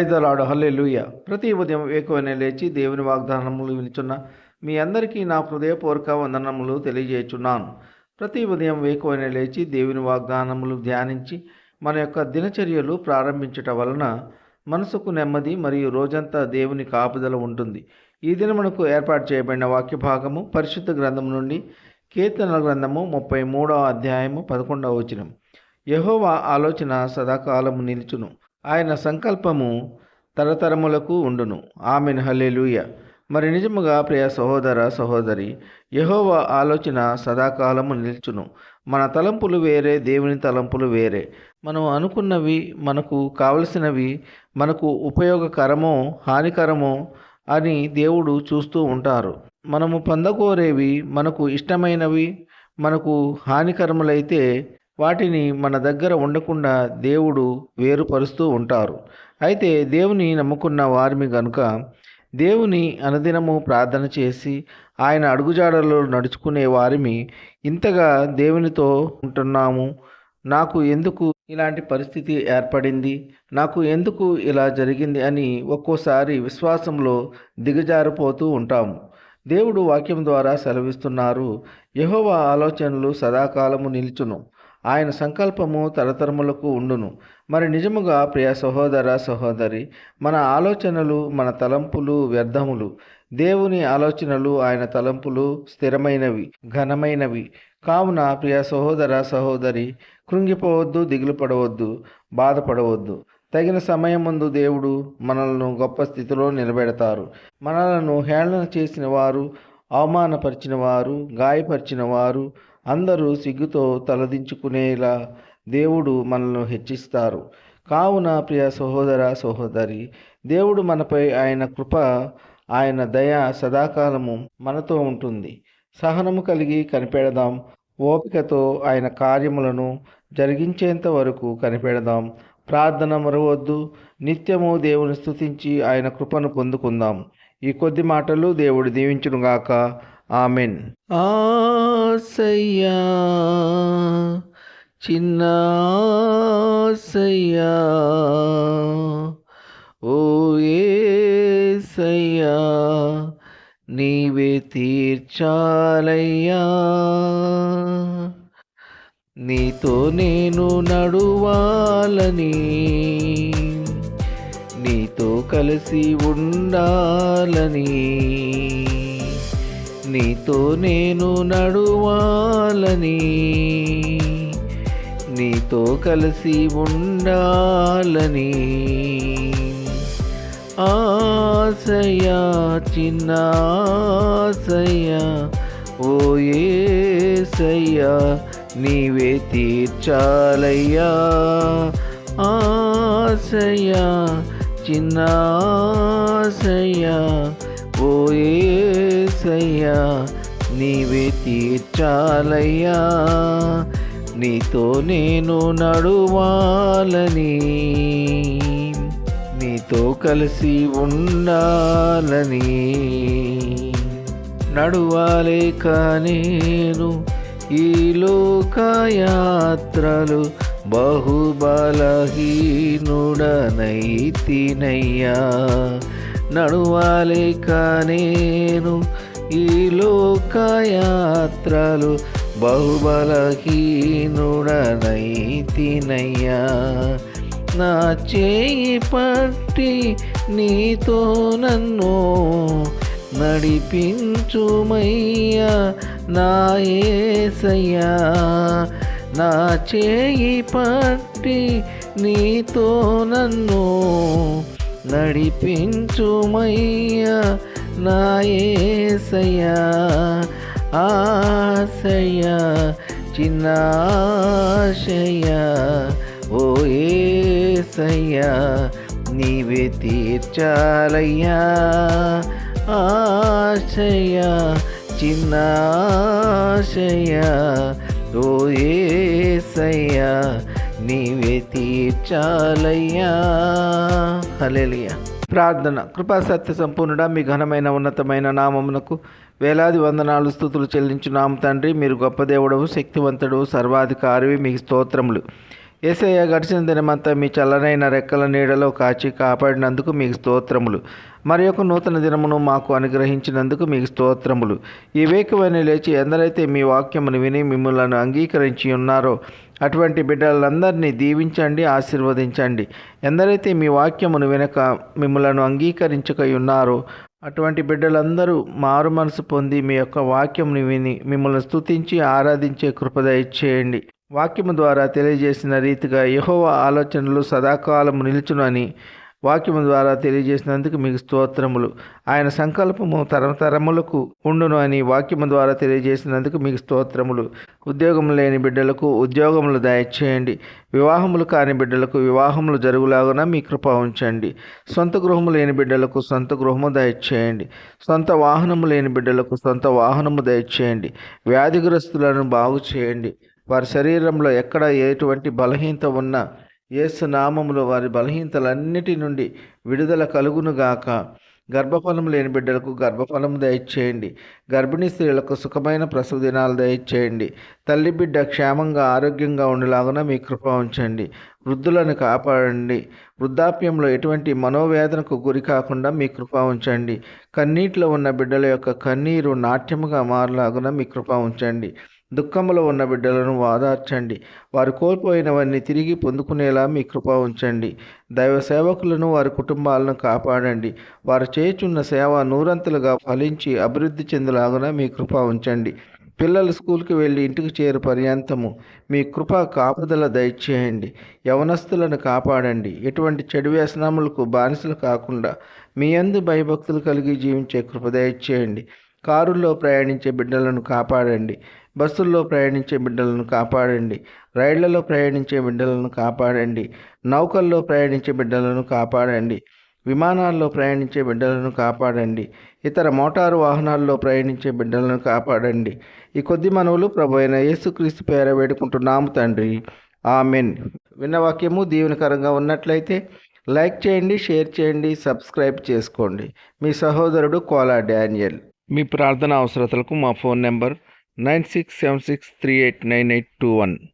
ప్రైజలాడు హల్లే లూయ ప్రతి ఉదయం వేకువనే లేచి దేవుని వాగ్దానములు వినిచున్న మీ అందరికీ నా హృదయపూర్వక వందనములు తెలియజేయుచున్నాను. ప్రతి ఉదయం వేకువనే లేచి దేవుని వాగ్దానములు ధ్యానించి మన యొక్క దినచర్యలు ప్రారంభించటం వలన మనసుకు నెమ్మది మరియు రోజంతా దేవుని కాపుదల ఉంటుంది. ఈ దినమునకు ఏర్పాటు చేయబడిన వాక్య భాగము పరిశుద్ధ గ్రంథం నుండి కీర్తనల గ్రంథము ముప్పై మూడవ అధ్యాయము పదకొండవ వచనం. యహోవా ఆలోచన సదాకాలము నిలుచును. ఆయన సంకల్పము తరతరములకు ఉండును. ఆమెన్. హలేలుయ మరి నిజముగా ప్రియ సహోదర సహోదరి యహోవ ఆలోచన సదాకాలము నిల్చును. మన తలంపులు వేరే దేవుని తలంపులు వేరే. మనం అనుకున్నవి మనకు కావలసినవి మనకు ఉపయోగకరమో హానికరమో అని దేవుడు చూస్తూ ఉంటారు. మనము పొందకోరేవి మనకు ఇష్టమైనవి మనకు హానికరములైతే వాటిని మన దగ్గర ఉండకుండా దేవుడు వేరుపరుస్తూ ఉంటారు. అయితే దేవుని నమ్ముకున్న వారిని గనుక దేవుని అనుదినము ప్రార్థన చేసి ఆయన అడుగుజాడల్లో నడుచుకునే వారిని ఇంతగా దేవునితో ఉంటున్నాము. నాకు ఎందుకు ఇలాంటి పరిస్థితి ఏర్పడింది? నాకు ఎందుకు ఇలా జరిగింది? అని ఒక్కోసారి విశ్వాసంలో దిగజారిపోతూ ఉంటాము దేవుడు వాక్యం ద్వారా సెలవిస్తున్నారు. యహోవ ఆలోచనలు సదాకాలము నిలుచును. ఆయన సంకల్పము తరతరములకు ఉండును. మరి నిజముగా ప్రియ సహోదర సహోదరి మన ఆలోచనలు మన తలంపులు వ్యర్థములు. దేవుని ఆలోచనలు ఆయన తలంపులు స్థిరమైనవి ఘనమైనవి. కావున ప్రియ సహోదర సహోదరి కృంగిపోవద్దు దిగులు పడవద్దు బాధపడవద్దు. తగిన సమయం ముందు దేవుడు మనలను గొప్ప స్థితిలో నిలబెడతారు. మనలను హేళన చేసిన వారు అవమానపరిచిన వారు గాయపరిచిన వారు అందరూ సిగ్గుతో తలదించుకునేలా దేవుడు మనల్ని హెచ్చిస్తారు. కావున ప్రియ సహోదర సహోదరి దేవుడు మనపై ఆయన కృప ఆయన దయ సదాకాలము మనతో ఉంటుంది. సహనము కలిగి కనిపెడదాం. ఓపికతో ఆయన కార్యములను జరిగించేంత వరకు కనిపెడదాం. ప్రార్థన మరవద్దు. నిత్యము దేవుని స్తుతించి ఆయన కృపను పొందుకుందాం. ఈ కొద్ది మాటలు దేవుడు దీవించునుగాక. ఆమెన్. ఆసయ్యా చిన్న ఆసయ్యా ఓ ఏసయ్యా నీవే తీర్చాలయ్యా. నీతో నేను నడువాలని నీతో కలిసి ఉండాలని. నీతో నేను నడువాలని నీతో కలిసి ఉండాలని. ఆశయా చిన్న ఆశయా ఓ ఏసయ్యా నీవే తీర్చాలయ్యా. ఆశయా చిన్న ఆశయా ఓ ఏసయ్యా నీవే తీర్చాలయ్యా. నీతో నేను నడువాలని నీతో కలిసి ఉండాలని. నడువాలే నేను ఈ లోకయాత్రలు బహుబలహీనుడనైతినయ్యా నడువాలే కానేను ఈ లోకయాత్రలు బహుబలహీనుడనైతినయ్యా. నా చేయి పట్టి నీతో నన్ను నడిపించుమయ్యా నా ఏసయ్యా. నా చేయి పట్టి నీతో నన్ను నడిపించుమయ్యా. నా ఏసయ్యా ఆశయ్యా చిన్న ఓ ఏసయ్యా నీవే తీర్చాలయ్యా ఆశయ చిన్నాశయ ఓ ఏసయ్యా నీవే తీర్చాలయ్యా. హలెలియా ప్రార్థన. కృపా సత్య సంపూర్ణుడా మీ ఘనమైన ఉన్నతమైన నామమునకు వేలాది వందనాలు స్థుతులు చెల్లించున్నాము తండ్రి. మీరు గొప్ప దేవుడవు శక్తివంతుడు సర్వాధికారివి మీకు స్తోత్రములు. ఏసయ్య గడిచిన దినమంతా మీ చల్లనైన రెక్కల నీడలో కాచి కాపాడినందుకు మీకు స్తోత్రములు. మరి ఒక నూతన దినమును మాకు అనుగ్రహించినందుకు మీకు స్తోత్రములు. ఈ వేకువని లేచి ఎందరైతే మీ వాక్యమును విని మిమ్మల్ని అంగీకరించి ఉన్నారో అటువంటి బిడ్డలందరినీ దీవించండి ఆశీర్వదించండి. ఎందరైతే మీ వాక్యమును వెనుక మిమ్మలను అంగీకరించకై ఉన్నారో అటువంటి బిడ్డలందరూ మారు మనసు పొంది మీ యొక్క వాక్యంని విని మిమ్మల్ని స్తుతించి ఆరాధించే కృపద ఇచ్చేయండి వాక్యము ద్వారా తెలియజేసిన రీతిగా యహోవ ఆలోచనలు సదాకాలము నిలుచునని వాక్యము ద్వారా తెలియజేసినందుకు మీకు స్తోత్రములు. ఆయన సంకల్పము తరతరములకు ఉండును అని వాక్యము ద్వారా తెలియజేసినందుకు మీకు స్తోత్రములు. ఉద్యోగం లేని బిడ్డలకు ఉద్యోగములు దయచేయండి. వివాహములు కాని బిడ్డలకు వివాహములు జరుగులాగున మీ కృప ఉంచండి. సొంత గృహము లేని బిడ్డలకు సొంత గృహము దయచేయండి. సొంత వాహనము లేని బిడ్డలకు సొంత వాహనము దయచేయండి. వ్యాధిగ్రస్తులను బాగు చేయండి వారి శరీరంలో ఎక్కడ ఎటువంటి బలహీనత ఉన్నా ఏసునామములో వారి బలహీనతలన్నిటి నుండి విడుదల కలుగునుగాక గర్భఫలం లేని బిడ్డలకు గర్భఫలం దయచేయండి. గర్భిణీ స్త్రీలకు సుఖమైన ప్రసవ దినాలు దయచేయండి. తల్లి బిడ్డ క్షేమంగా ఆరోగ్యంగా ఉండేలాగున మీ కృప ఉంచండి. వృద్ధులను కాపాడండి. వృద్ధాప్యంలో ఎటువంటి మనోవేదనకు గురి కాకుండా మీ కృప ఉంచండి. కన్నీటిలో ఉన్న బిడ్డల యొక్క కన్నీరు నాట్యముగా మారలాగున మీ కృప ఉంచండి. దుఃఖములో ఉన్న బిడ్డలను వాదార్చండి. వారు కోల్పోయినవన్నీ తిరిగి పొందుకునేలా మీ కృప ఉంచండి. దైవ సేవకులను వారి కుటుంబాలను కాపాడండి. వారు చేయుచున్న సేవ నూరంతలుగా ఫలించి అభివృద్ధి చెందలాగున మీ కృప ఉంచండి. పిల్లలు స్కూల్కి వెళ్ళి ఇంటికి చేరు పర్యంతము. మీ కృప కాపుదల దయచేయండి. యవనస్తులను కాపాడండి. ఎటువంటి చెడు వ్యసనములకు బానిసలు కాకుండా మీ అందు భయభక్తులు కలిగి జీవించే కృప దయచేయండి. కారుల్లో ప్రయాణించే బిడ్డలను కాపాడండి. బస్సుల్లో ప్రయాణించే బిడ్డలను కాపాడండి. రైళ్ళలో ప్రయాణించే బిడ్డలను కాపాడండి. నౌకల్లో ప్రయాణించే బిడ్డలను కాపాడండి. విమానాల్లో ప్రయాణించే బిడ్డలను కాపాడండి. ఇతర మోటారు వాహనాల్లో ప్రయాణించే బిడ్డలను కాపాడండి. ఈ కొద్ది మనవులు ప్రభు అయిన యేసుక్రీస్తు పేర వేడుకుంటున్నాము తండ్రి. ఆమెన్. విన్న వాక్యము దీవెనకరంగా ఉన్నట్లయితే లైక్ చేయండి షేర్ చేయండి సబ్స్క్రైబ్ చేసుకోండి. మీ సహోదరుడు కోలా డానియల్. మీ ప్రార్థన అవసరతలకు మా phone number nine six seven six three eight nine eight two one.